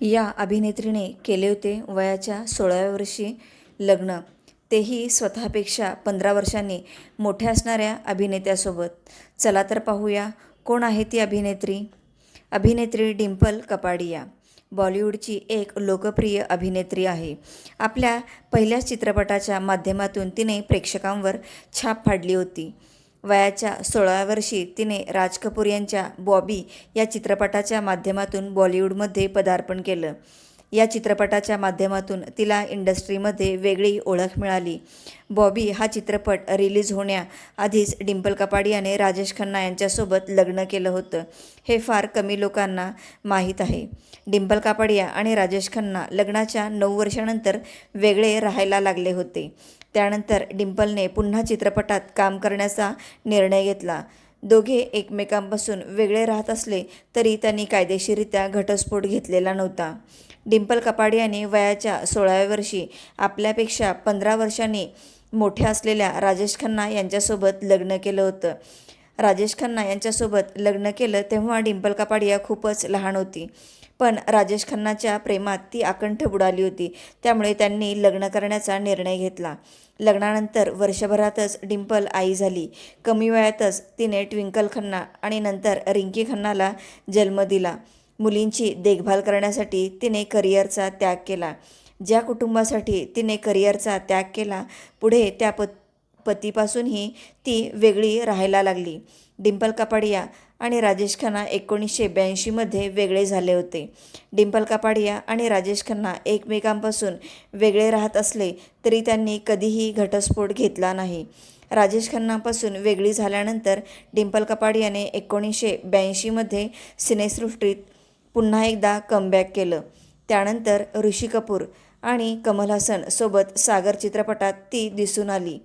या अभिनेत्रीने केले होते वयाच्या सोळाव्या वर्षी लग्न. तेही स्वतःपेक्षा पंधरा वर्षांनी मोठ्या असणाऱ्या अभिनेत्यासोबत. चला तर पाहूया कोण आहे ती अभिनेत्री. अभिनेत्री डिम्पल कपाडिया. बॉलिवूडची एक लोकप्रिय अभिनेत्री आहे. आपल्या पहिल्याच चित्रपटाच्या माध्यमातून तिने प्रेक्षकांवर छाप फाडली होती. वयाच्या सोळाव्या वर्षी तिने राज कपूर यांच्या बॉबी या चित्रपटाच्या माध्यमातून बॉलिवूडमध्ये पदार्पण केलं. या चित्रपटाच्या माध्यमातून तिला इंडस्ट्रीमध्ये वेगळी ओळख मिळाली. बॉबी हा चित्रपट रिलीज होण्याआधीच डिम्पल कपाडियाने राजेश खन्ना यांच्यासोबत लग्न केलं होतं. हे फार कमी लोकांना माहीत आहे. डिम्पल कापाडिया आणि राजेश खन्ना लग्नाच्या नऊ वर्षानंतर वेगळे राहायला लागले होते. त्यानंतर डिम्पलने पुन्हा चित्रपटात काम करण्याचा निर्णय घेतला. दोघे एकमेकांपासून वेगळे राहत असले तरी त्यांनी कायदेशीररित्या घटस्फोट घेतलेला नव्हता. डिंपल कपाडियाने वयाच्या सोळाव्या वर्षी आपल्यापेक्षा पंधरा वर्षांनी मोठ्या असलेल्या राजेश खन्ना यांच्यासोबत लग्न केलं होतं. राजेश खन्ना यांच्यासोबत लग्न केलं तेव्हा डिंपल कपाडिया खूपच लहान होती. पण राजेश खन्नाच्या प्रेमात ती आकंठ बुडाली होती. त्यामुळे त्यांनी लग्न करण्याचा निर्णय घेतला. लग्नानंतर वर्षभरातच डिंपल आई झाली. कमी वयातच तिने ट्विंकल खन्ना आणि नंतर रिंकी खन्नाला जन्म दिला. मुलींची देखभाल करण्यासाठी तिने करिअरचा त्याग केला. ज्या कुटुंबासाठी तिने करिअरचा त्याग केला पुढे त्या पत पतीपासूनही ती वेगळी राहायला लागली. डिंपल कपाडिया आणि राजेश खन्ना एकोणीसशे ब्याऐंशीमध्ये वेगळे झाले होते. डिंपल कपाडिया आणि राजेश खन्ना एकमेकांपासून वेगळे राहत असले तरी त्यांनी कधीही घटस्फोट घेतला नाही. राजेश खन्नापासून वेगळी झाल्यानंतर डिंपल कपाडियाने एकोणीसशे ब्याऐंशीमध्ये सिनेसृष्टीत पुन्हा एकदा कमबॅक केलं. त्यानंतर ऋषी कपूर आणि कमल हसन सोबत सागर चित्रपटात ती दिसून आली.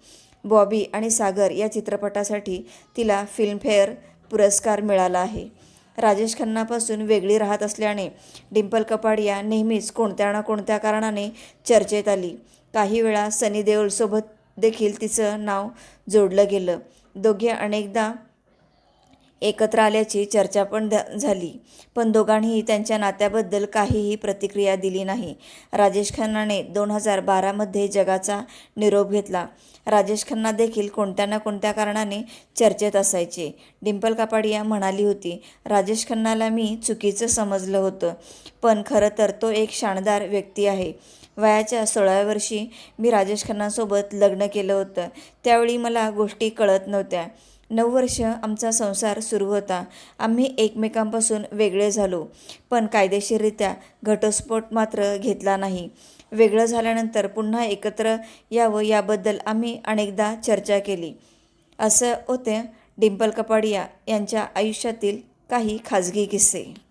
बॉबी आणि सागर या चित्रपटासाठी तिला फिल्मफेअर पुरस्कार मिळाला आहे. राजेश खन्नापासून वेगळी राहत असल्याने डिम्पल कपाडिया नेहमीच कोणत्या ना कोणत्या कारणाने चर्चेत आली. काही वेळा सनी देओलसोबत देखील तिचं नाव जोडलं गेलं. दोघे अनेकदा एकत्र आल्याची चर्चा पण झाली. पण दोघांनीही त्यांच्या नात्याबद्दल काहीही प्रतिक्रिया दिली नाही. राजेश खन्नाने दोन हजार बारामध्ये जगाचा निरोप घेतला. राजेश खन्ना देखील कोणत्या ना कोणत्या कारणाने चर्चेत असायचे. डिम्पल कापाडिया म्हणाली होती राजेश खन्नाला मी चुकीचं समजलं होतं पण खरं तर तो एक शानदार व्यक्ती आहे. वयाच्या सोळाव्या वर्षी मी राजेश खन्नासोबत लग्न केलं होतं. त्यावेळी मला गोष्टी कळत नव्हत्या. नऊ वर्ष आमचा संसार सुरू होता. आम्ही एकमेकांपासून वेगळे झालो पण कायदेशीररित्या घटस्फोट मात्र घेतला नाही. वेगळं झाल्यानंतर पुन्हा एकत्र यावं याबद्दल आम्ही अनेकदा चर्चा केली. असं होते डिंपल कपाडिया यांच्या आयुष्यातील काही खाजगी किस्से.